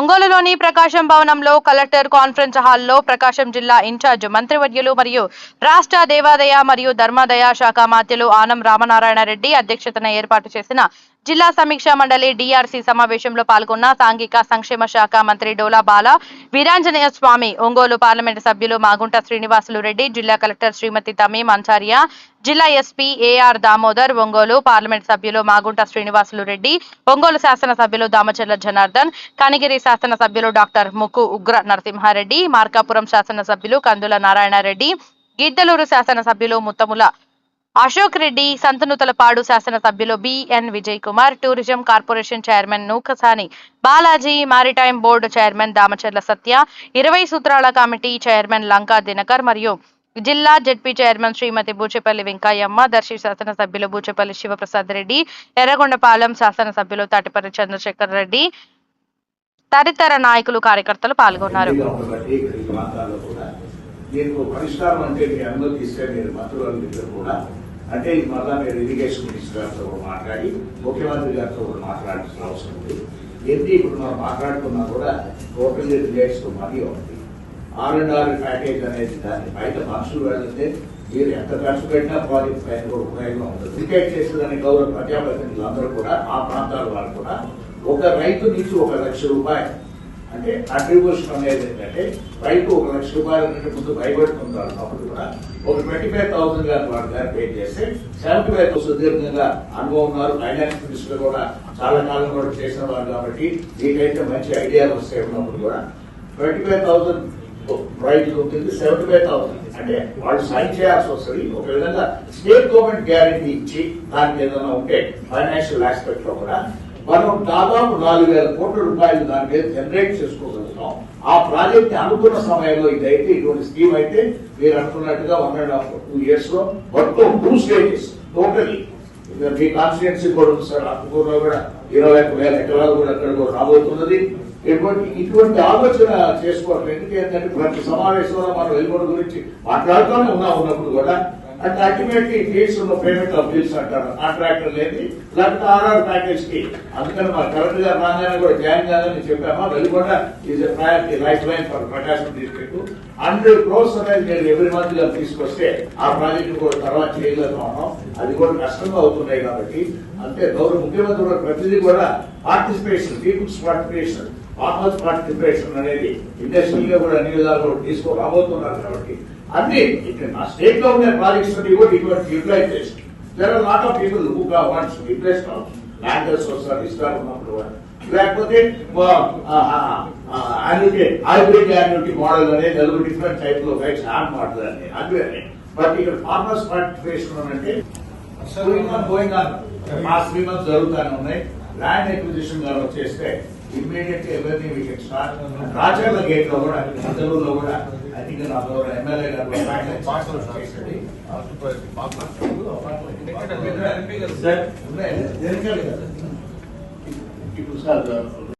ఒంగోలులోని ప్రకాశం భవనంలో collector conference హాల్లో ప్రకాశం జిల్లా ఇన్ఛార్జ్ మంత్రివర్యులు మరియు రాష్ట్ర దేవాదాయ మరియు ధర్మాదాయ శాఖ మాత్యులు ఆనం రామనారాయణ రెడ్డి అధ్యక్షతన ఏర్పాటు చేసిన జిల్లా సమీక్షా మండలి డిఆర్సీ సమావేశంలో పాల్గొన్న సాంఘిక సంక్షేమ శాఖ మంత్రి డోలా బాల వీరాంజనేయ స్వామి ఒంగోలు పార్లమెంటు సభ్యులు మాగుంట శ్రీనివాసులు రెడ్డి జిల్లా కలెక్టర్ శ్రీమతి తమీం అన్సారియా జిల్లా SP AR Damodar Ongole parliament సభ్యులు మాగుంట శ్రీనివాసులు రెడ్డి ఒంగోలు శాసన సభ్యులు దామచర్ల జనార్దన్ కనిగిరి శాసన సభ్యులు డాక్టర్ ముక్కు ఉగ్ర నరసింహారెడ్డి మార్కాపురం శాసనసభ్యులు కందుల నారాయణరెడ్డి గిద్దలూరు శాసనసభ్యులు ముత్తముల అశోక్ రెడ్డి సంతనూతలపాడు శాసన సభ్యులు BN Vijay Kumar tourism corporation chairman Nookasani Balaji maritime board chairman Damacharla Satya ఇరవై సూత్రాల కమిటీ చైర్మన్ లంకా దినకర్ మరియు జిల్లా జెడ్పీ చైర్మన్ శ్రీమతి బూచెపల్లి వెంకయ్యమ్మ దర్శి శాసనసభ్యులు బూచెపల్లి శివప్రసాద్ రెడ్డి ఎర్రగొండపాలెం శాసన సభ్యులు తాటిపల్లి చంద్రశేఖర్ రెడ్డి తదితర నాయకులు కార్యకర్తలు పాల్గొన్నారు. దీనికి పరిష్కారం అంటే మీ అందరూ తీసుకెళ్ళి మీరు మంత్రులందరూ కూడా అంటే ఇది మళ్ళా మీరు ఇరిగేషన్ మినిస్టర్ గారితో కూడా మాట్లాడి ముఖ్యమంత్రి గారితో కూడా మాట్లాడాల్సిన అవసరం ఉంది. ఎన్ని ఇప్పుడు మనం మాట్లాడుకున్నా కూడా టోటల్ రిలేట్స్ మనీ ఉంది. ఆర్ అండ్ ఆర్ ప్యాకేజ్ అనేది దాన్ని బయట మనుషులు వెళ్తే మీరు ఎంత ఖర్చు పెట్టినా ప్రాజెక్ట్ పైన కూడా ఉపయోగం ఉండదు. క్రికెట్ చేసేదాన్ని గౌరవ ప్రజాప్రతినిధులు అందరూ కూడా ఆ ప్రాంతాల వారు కూడా ఒక రైతు నుంచి ఒక లక్ష రూపాయలు అంటే అట్రిబ్యూషన్ అనేది ఏంటంటే రైతు ఒక లక్ష రూపాయల నుండి ముందు భయపడుతుంటారు. అప్పుడు కూడా ఒక ట్వంటీ ఫైవ్ థౌసండ్ గారు వాడు గారు పే చేస్తే సెవెంటీ ఫైవ్ సుదీర్ఘంగా అనుభవం ఉన్నారు. ఫైనాన్స్ మినిస్టర్ కూడా చాలా కాలం కూడా చేసిన వారు కాబట్టి దీనికైతే మంచి ఐడియాలు వస్తాయి ఉన్నప్పుడు కూడా ట్వంటీ ఫైవ్ థౌసండ్ రైతులు ఉంటుంది సెవెంటీ ఫైవ్ థౌసండ్ అంటే వాళ్ళు సైన్ చేయాల్సి వస్తుంది. ఒక విధంగా స్టేట్ గవర్నమెంట్ గ్యారంటీ ఇచ్చి దానికి ఏదైనా ఉంటే ఫైనాన్షియల్ ఆస్పెక్ట్లో కూడా మనం దాదాపు నాలుగు వేల కోట్ల రూపాయలు దాని మీద జనరేట్ చేసుకోగలుగుతాం. ఆ ప్రాజెక్ట్ అనుకున్న సమయంలో ఇదైతే ఇటువంటి స్కీమ్ అయితే మీరు అనుకున్నట్టుగా వన్ అండ్ హాఫ్ టూ ఇయర్స్లో మొత్తం టూ స్టేజెస్ టోటలీ మీ కాన్స్టిట్యున్సీ కూడా ఉంది సార్ అక్కుకూరులో కూడా ఇరవై ఒక్క వేల ఎకరాలు కూడా అక్కడ కూడా రాబోతున్నది. ఇటువంటి ఇటువంటి ఆలోచన చేసుకోవడం ఎందుకంటే ప్రతి సమావేశంలో మనం వెలుగుడు గురించి మాట్లాడుతూనే ఉన్నా ఉన్నప్పుడు కూడా. అంటే అల్టిమేట్లీ కేసు ఉన్న పేమెంట్ ఆఫ్ బిల్స్ అంటారు. కాంట్రాక్టర్ లేని లేకపోతే ఆర్ఆర్ ప్యాకేజ్కి. అందుకని మా కరెంట్ గారు రాగానే కూడా జాయిన్ కాదని చెప్పామా. Veligonda is priority life line for Prakasam district hundred crores అనేది నేను ఎవరి మంత్గా తీసుకొస్తే ఆ ప్రాజెక్ట్ కూడా తర్వాత చేయగలుగుతాం అది కూడా కష్టంగా అవుతున్నాయి కాబట్టి. అంటే గౌరవ ముఖ్యమంత్రి కూడా ప్రతిదీ కూడా participation people's participation farmers participation అనేది ఇండస్ట్రియల్గా కూడా అన్ని విధాలు తీసుకురాబోతున్నారు కాబట్టి అన్ని ఇక్కడ నా స్టేట్లో ఉండే ప్రాజెక్ట్స్ అన్ని కూడా ఇటువంటి యూటిలైజ్ చేసి there are lot of people who గా వాంట్స్ రిప్లేస్ ల్యాండర్స్ వస్తారు ఇస్తారు ఉన్నప్పుడు. లేకపోతే యాన్యుటీ హైబ్రిడ్ యాన్యుటీ మోడల్ అనేది నలుగురు డిఫరెంట్ టైప్లో రైట్స్ హ్యాండ్ మోడల్ అని అందుకని బట్ ఇక్కడ ఫార్మర్స్ పార్టిసిపేషన్ అంటే గోయింగ్ ఆన్ మా త్రీ మంత్స్ జరుగుతూనే ఉన్నాయి. ల్యాండ్ ఎక్విజిషన్ గారు వచ్చేస్తే ఇమ్మీడియట్ ఎవరిని వీ కెన్ స్టార్ట్ రాచర్ల గేట్లో కూడా అందరూలో కూడా ఐ థింక్ నా గౌరవ ఎమ్మెల్యే గారు చేసేది. సార్, ఉన్నాయి. దేనికని కదా? ఇప్పుడు సార్